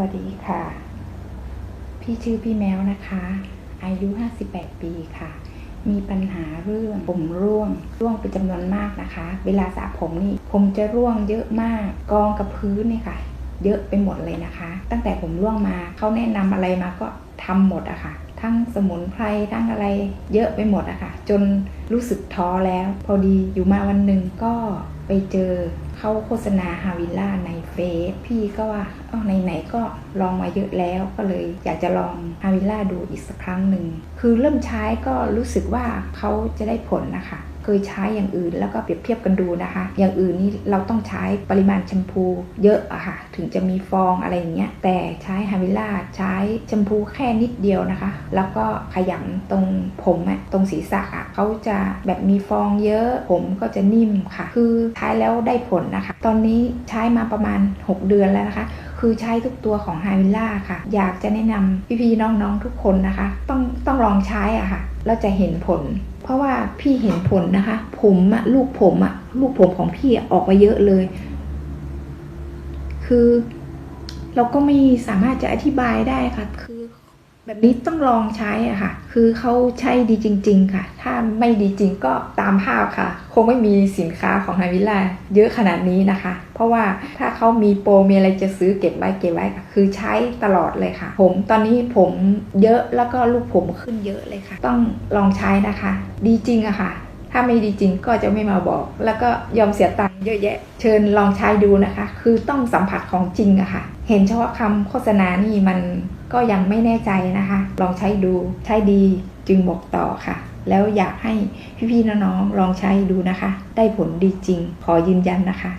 วัสดีค่ะ พี่ชื่อพี่แมวนะคะ อายุ 58 ปีค่ะ มีปัญหาเรื่องผมร่วง ร่วงเป็นจำนวนมากนะคะ เวลาสระผมนี่ ผมจะร่วงเยอะมาก กองกับพื้นนี่ค่ะ เยอะไปหมดเลยนะคะ ตั้งแต่ผมร่วงมา เขาแนะนำอะไรมาก็ทำหมดอะค่ะ ทั้งสมุนไพร ทั้งอะไร เยอะไปหมดอะค่ะ จนรู้สึกท้อแล้ว พอดีอยู่มาวันหนึ่งก็ไปเจอ เขาโฆษณาฮาวิลล่าในเฟซพี่ก็ว่าอ๋อไหนๆก็ลองมาเยอะแล้วก็เลยอยากจะลองฮาวิลล่าดูอีกสักครั้งหนึ่ง คือเริ่มใช้ก็รู้สึกว่าเขาจะได้ผลนะคะ เคยใช้อย่างอื่น แล้วก็เปรียบเทียบกันดูนะคะ อย่างอื่นนี่เราต้องใช้ปริมาณแชมพูเยอะอะค่ะ ถึงจะมีฟองอะไรอย่างเงี้ย แต่ใช้ฮาวิล่าใช้แชมพูแค่นิดเดียวนะคะ แล้วก็ขยำตรงผมอะตรงศีรษะอะเขาจะแบบมีฟองเยอะผมก็จะนิ่มค่ะ คือใช้แล้วได้ผลนะคะ ตอนนี้ใช้มาประมาณ 6 เดือนแล้วนะคะคือใช้ทุกตัวของฮวิล่าค่ะ อยากจะแนะนำพี่ๆน้องๆทุกคนนะคะ ต้องต้องลองใช้อะค่ะแล้วจะเห็นผล เพราะว่าพี่เห็นผลนะคะ ผมอะลูกผมอะลูกผมของพี่ออกมาเยอะเลย คือ เราก็ไม่สามารถจะอธิบายได้ค่ะค แบบนี้ต้องลองใช้อะค่ะ คือเขาใช้ดีจริง ๆ ค่ะ ถ้าไม่ดีจริงก็ตามภาพค่ะ คงไม่มีสินค้าของฮาวิล่าเยอะขนาดนี้นะคะ เพราะว่าถ้าเขามีโปรมีอะไรจะซื้อเก็บไว้เก็บไว้ คือใช้ตลอดเลยค่ะ ผมตอนนี้ผมเยอะแล้วก็ลูกผมขึ้นเยอะเลยค่ะ ต้องลองใช้นะคะ ดีจริงอะค่ะ ถ้าไม่ดีจริงก็จะไม่มาบอก แล้วก็ยอมเสียตังค์เยอะแยะ เชิญลองใช้ดูนะคะ คือต้องสัมผัสของจริงอะค่ะ เห็นเฉพาะคำโฆษณานี่มัน ก็ยังไม่แน่ใจนะคะ ลองใช้ดูใช้ดีจึงบอกต่อค่ะ แล้วอยากให้พี่ๆน้องๆลองใช้ดูนะคะ ได้ผลดีจริง ขอยืนยันนะคะ